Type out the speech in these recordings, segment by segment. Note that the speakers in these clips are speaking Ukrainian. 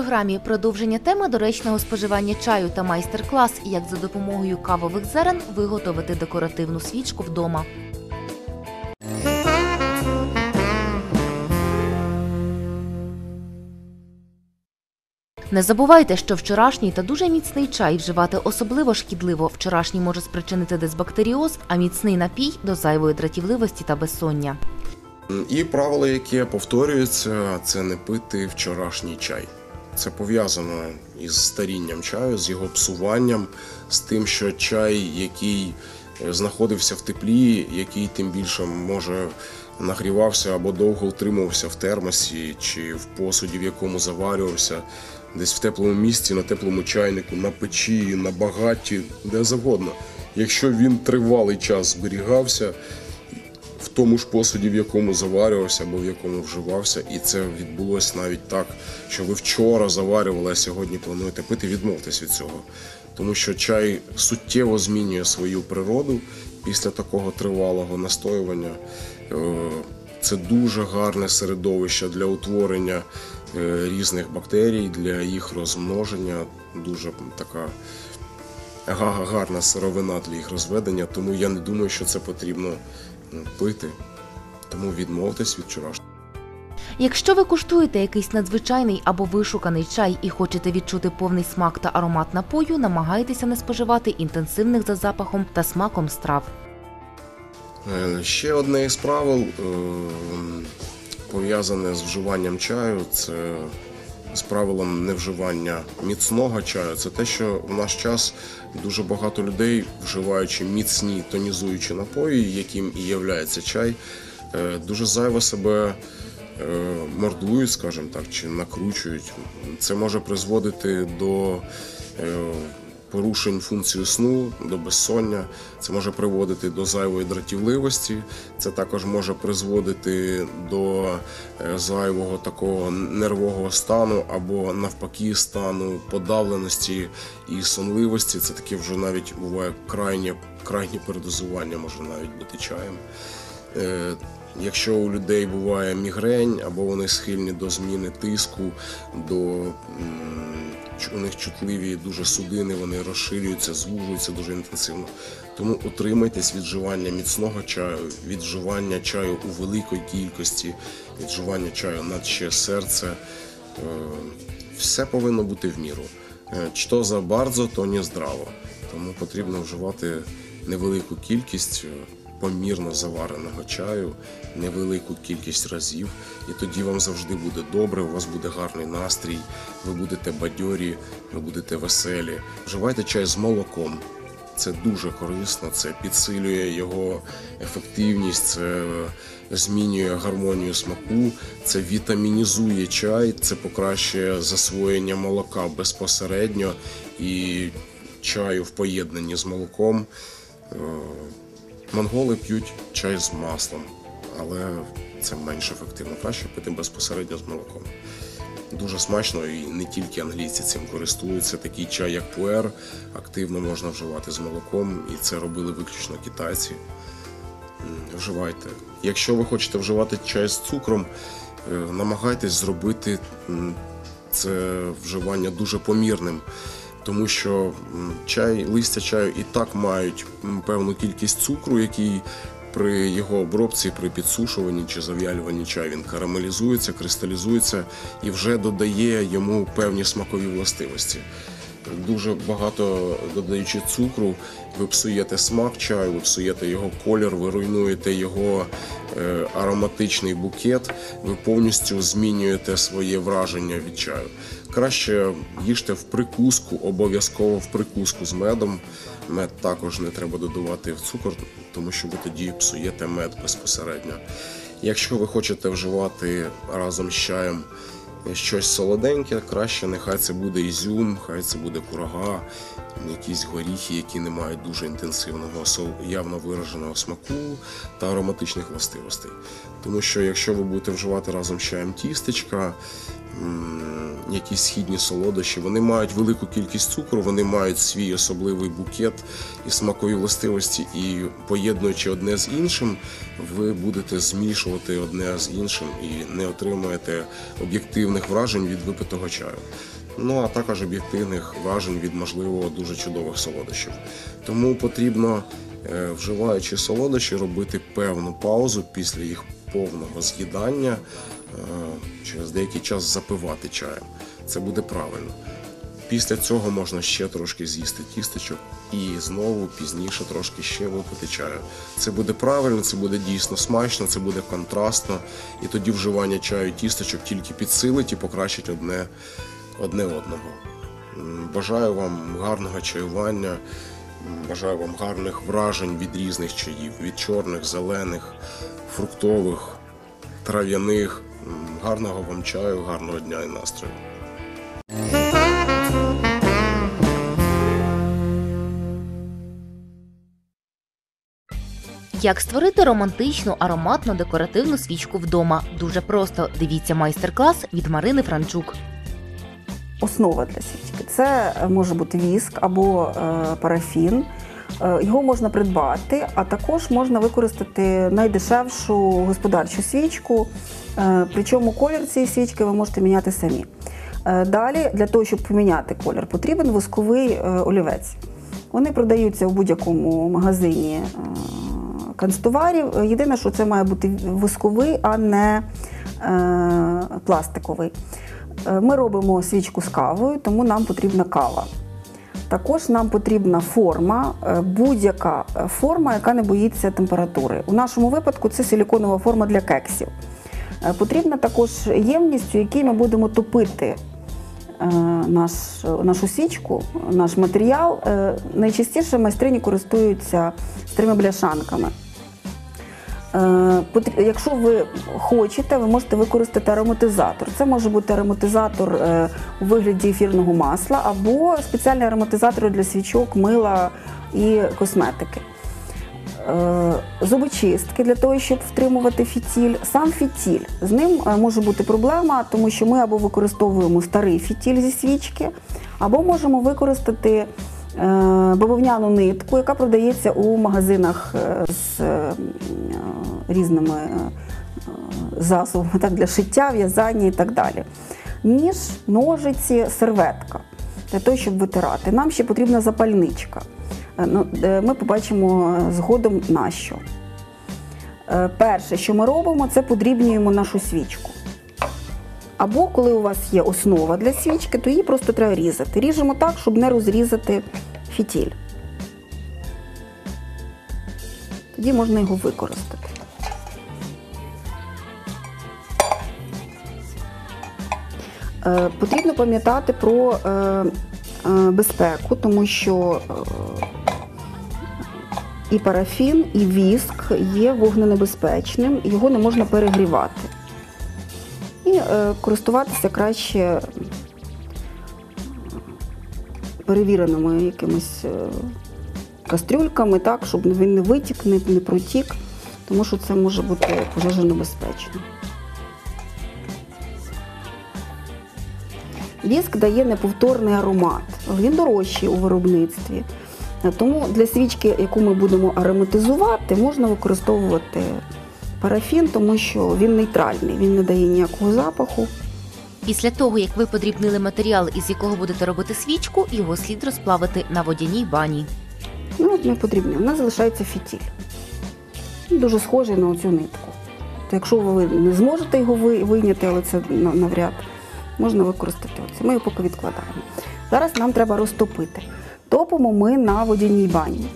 Програмі продовження теми доречного споживання чаю та майстер-клас, як за допомогою кавових зерен виготовити декоративну свічку вдома. Не забувайте, що вчорашній та дуже міцний чай вживати особливо шкідливо. Вчорашній може спричинити дисбактеріоз, а міцний напій до зайвої дратівливості та безсоння. І правило, яке повторюється, це не пити вчорашній чай. Це пов'язано із старінням чаю, з його псуванням, з тим, що чай, який е, знаходився в теплі, який тим більше може нагрівався або довго утримувався в термосі чи в посуді, в якому заварювався, десь в теплому місці, на теплому чайнику, на печі, на багатті, де завгодно. Якщо він тривалий час зберігався, в тому ж посуді, в якому заварювався або в якому вживався, і це відбулося навіть так, що ви вчора заварювали, а сьогодні плануєте пити, відмовтесь від цього. Тому що чай суттєво змінює свою природу після такого тривалого настоювання. Е, Це дуже гарне середовище для утворення е, різних бактерій, для їх розмноження. Дуже така гарна сировина для їх розведення, тому я не думаю, що це потрібно пити. Тому відмовтесь від вчорашнього. Якщо ви куштуєте якийсь надзвичайний або вишуканий чай і хочете відчути повний смак та аромат напою, намагайтеся не споживати інтенсивних за запахом та смаком страв. Е, Ще одне із правил е, пов'язане з вживанням чаю, це з правилом невживання міцного чаю. Це те, що в наш час дуже багато людей, вживаючи міцні тонізуючі напої, яким і являється чай, е, дуже зайво себе е, мордують, скажімо так, чи накручують. Це може призводити до е, порушень функції сну, до безсоння. Це може приводити до зайвої дратівливості. Це також може призводити до е, зайвого такого нервового стану або навпаки стану подавленості і сонливості. Це таке вже навіть буває крайнє, крайнє передозування може навіть бути чаєм. Е, Якщо у людей буває мігрень або вони схильні до зміни тиску, до у них чутливі дуже судини, вони розширюються, звужуються дуже інтенсивно. Тому утримайтесь від вживання міцного чаю, від вживання чаю у великій кількості, від вживання чаю на ще серце. Е, Все повинно бути в міру. Е, Що за bardzo, то не здраво. Тому потрібно вживати невелику кількість е, помірно завареного чаю, невелику кількість разів, і тоді вам завжди буде добре, у вас буде гарний настрій, ви будете бадьорі, ви будете веселі. Вживайте чай з молоком. Це дуже корисно, це підсилює його ефективність, це змінює гармонію смаку, це вітамінізує чай, це покращує засвоєння молока безпосередньо і чаю в поєднанні з молоком. Монголи п'ють чай з маслом, але це менш ефективно. Краще пити безпосередньо з молоком. Дуже смачно і не тільки англійці цим користуються. Такий чай, як пуер, активно можна вживати з молоком, і це робили виключно китайці. Вживайте. Якщо ви хочете вживати чай з цукром, е, намагайтесь зробити це вживання дуже помірним. Тому що чай, листя чаю і так мають певну кількість цукру, який при його обробці, при підсушуванні чи зав'ялюванні чаю він карамелізується, кристалізується і вже додає йому певні смакові властивості. Дуже багато додаючи цукру, ви псуєте смак чаю, ви псуєте його колір, ви руйнуєте його е, ароматичний букет, ви повністю змінюєте своє враження від чаю. Краще їжте в прикуску, обов'язково в прикуску з медом. Мед також не треба додавати в цукор, тому що ви тоді псуєте мед безпосередньо. Якщо ви хочете вживати разом з чаєм щось солоденьке, краще нехай це буде ізюм, хай це буде курага, якісь горіхи, які не мають дуже інтенсивного, явно вираженого смаку та ароматичних властивостей. Тому що якщо ви будете вживати разом з чаєм тістечка, якісь східні солодощі. Вони мають велику кількість цукру, вони мають свій особливий букет і смакові властивості, і поєднуючи одне з іншим, ви будете змішувати одне з іншим і не отримаєте об'єктивних вражень від випитого чаю. Ну а також об'єктивних вражень від можливо дуже чудових солодощів. Тому потрібно, е, вживаючи солодощі, робити певну паузу після їх повного з'їдання, через деякий час запивати чаєм. Це буде правильно. Після цього можна ще трошки з'їсти тістечок і знову пізніше трошки ще випити чаю. Це буде правильно, це буде дійсно смачно, це буде контрастно, і тоді вживання чаю тістечок тільки підсилить і покращить одне, одне одного. Бажаю вам гарного чаювання, бажаю вам гарних вражень від різних чаїв, від чорних, зелених, фруктових, трав'яних. Гарного вам чаю, гарного дня і настрою. Як створити романтичну ароматну декоративну свічку вдома? Дуже просто дивіться майстер-клас від Марини Франчук. Основа для свічки це може бути віск або е, парафін. Е, Його можна придбати, а також можна використати найдешевшу господарчу свічку. Е, Причому колір цієї свічки ви можете міняти самі. Е, Далі, для того, щоб поміняти колір, потрібен восковий е, олівець. Вони продаються в будь-якому магазині канцтоварів. Єдине, що це має бути восковий, а не пластиковий. Ми робимо свічку з кавою, тому нам потрібна кава. Також нам потрібна форма, будь-яка форма, яка не боїться температури. У нашому випадку це силіконова форма для кексів. Е, Потрібна також ємність, у якій ми будемо топити е, наш, нашу свічку, наш матеріал. Е, Найчастіше майстрині користуються старими бляшанками. Якщо ви хочете, ви можете використати ароматизатор. Це може бути ароматизатор у вигляді ефірного масла або спеціальний ароматизатор для свічок, мила і косметики. Е, Зубочистки для того, щоб втримувати фітіль. Сам фітіль. З ним е, може бути проблема, тому що ми або використовуємо старий фітіль зі свічки, або можемо використати е, бавовняну нитку, яка продається у магазинах з різними засобами так, для шиття, в'язання і так далі. Ніж, ножиці, серветка для того, щоб витирати. Нам ще потрібна запальничка. Е, ну, е, Ми побачимо згодом на що. Е, Перше, що ми робимо, це подрібнюємо нашу свічку. Або коли у вас є основа для свічки, то її просто треба різати. Ріжемо так, щоб не розрізати фітіль. Тоді можна його використати. Потрібно пам'ятати про безпеку, тому що і парафін, і віск є вогненебезпечним, його не можна перегрівати. І е, користуватися краще перевіреними якимись е, кастрюльками, так, щоб він не витік, не, не протік, тому що це може бути пожежонебезпечно. Віск дає неповторний аромат. Він дорожчий у виробництві. Тому для свічки, яку ми будемо ароматизувати, можна використовувати парафін, тому що він нейтральний, він не дає ніякого запаху. Після того, як ви подрібнили матеріал, із якого будете робити свічку, його слід розплавити на водяній бані. Ну, от не потрібно. У нас залишається фітіль. Дуже схожий на оцю нитку. То якщо ви не зможете його ви- вийняти, але це навряд, можна використати оце. Ми його поки відкладаємо. Зараз нам треба розтопити. Топимо ми на водяній бані.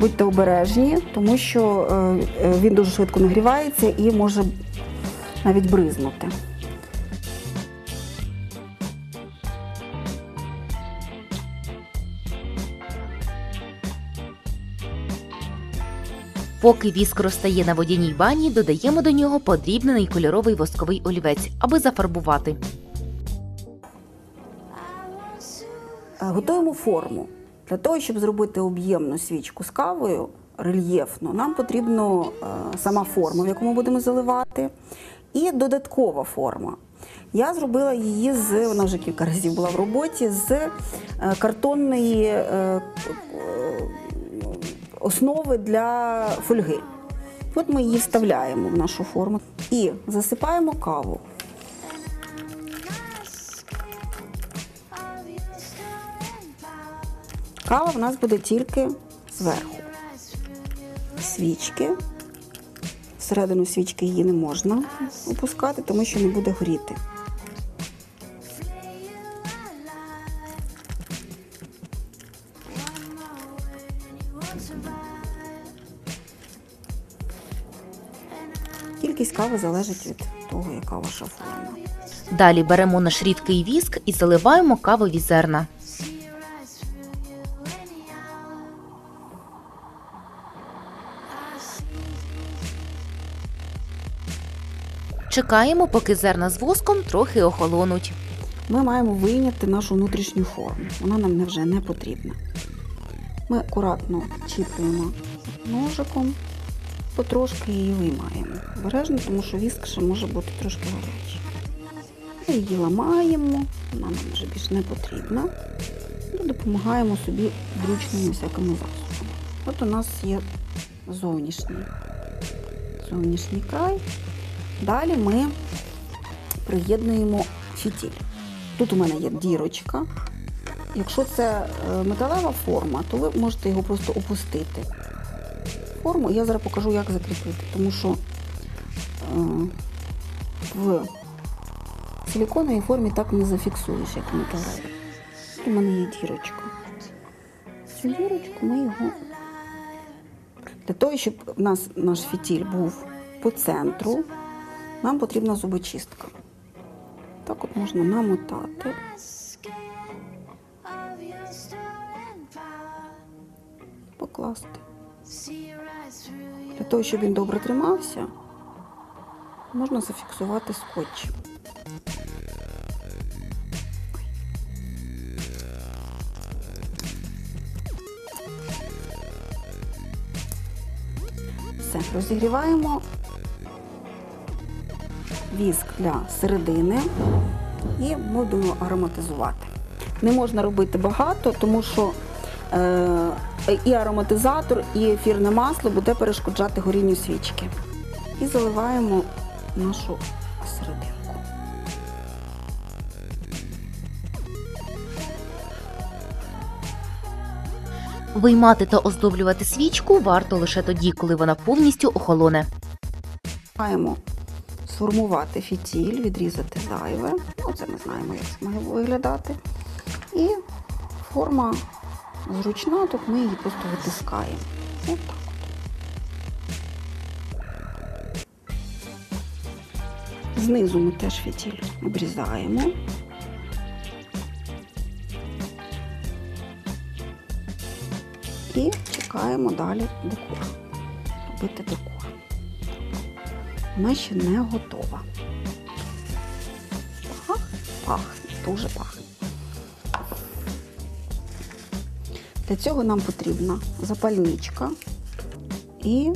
Будьте обережні, тому що е, е, він дуже швидко нагрівається і може навіть бризнути. Поки віск розтає на водяній бані, додаємо до нього подрібнений кольоровий восковий олівець, аби зафарбувати. Готуємо форму. Для того, щоб зробити об'ємну свічку з кавою, рельєфну, нам потрібно е, сама форма, в яку ми будемо заливати, і додаткова форма. Я зробила її з, вона вже кілька разів була в роботі, з е, картонної е, основи для фольги. От ми її вставляємо в нашу форму і засипаємо каву. Кава в нас буде тільки зверху. Свічки. Всередину свічки її не можна опускати, тому що не буде горіти. Кількість кави залежить від того, яка ваша форма. Далі беремо наш рідкий віск і заливаємо кавові зерна. Чекаємо, поки зерна з воском трохи охолонуть. Ми маємо вийняти нашу внутрішню форму. Вона нам вже не потрібна. Ми акуратно чіпуємо ножиком, потрошки її виймаємо. Обережно, тому що віск ще може бути трошки гарячий. Ми її ламаємо, вона нам вже більш не потрібна. І допомагаємо собі зручними всякими засобами. От у нас є зовнішній, зовнішній край. Далі ми приєднуємо фітіль. Тут у мене є дірочка. Якщо це е, металева форма, то ви можете його просто опустити. Форму я зараз покажу, як закріпити, тому що е, в силіконовій формі так не зафіксуєш, як в металевій. Тут у мене є дірочка. Цю дірочку ми його. Для того, щоб у нас наш фітіль був по центру, нам потрібна зубочистка. Так от можна намотати. Покласти. Для того, щоб він добре тримався, можна зафіксувати скотчем. Все, розігріваємо віск для середини і будемо ароматизувати. Не можна робити багато, тому що е, і ароматизатор, і ефірне масло буде перешкоджати горінню свічки. І заливаємо нашу серединку. Виймати та оздоблювати свічку варто лише тоді, коли вона повністю охолоне. Маємо сформувати фітіль, відрізати зайве. Ну, це ми знаємо, як це має виглядати. І форма зручна, тут ми її просто витискаємо. От так. Знизу ми теж фітіль обрізаємо. І чекаємо далі декор. Робити декор. Вона ще не готова. Пах, пахне, дуже пахне. Для цього нам потрібна запальничка. І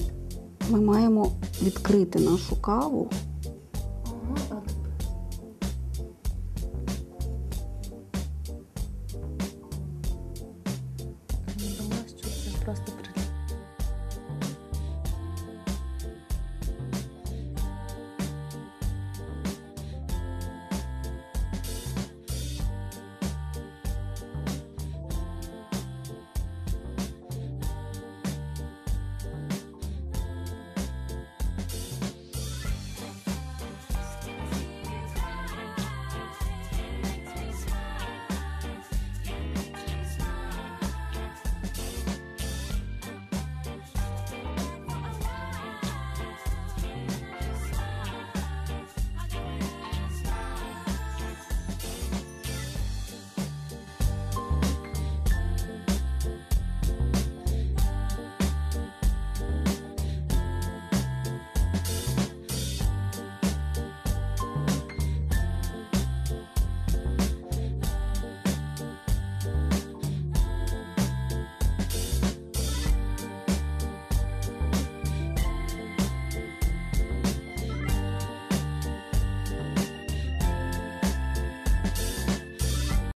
ми маємо відкрити нашу каву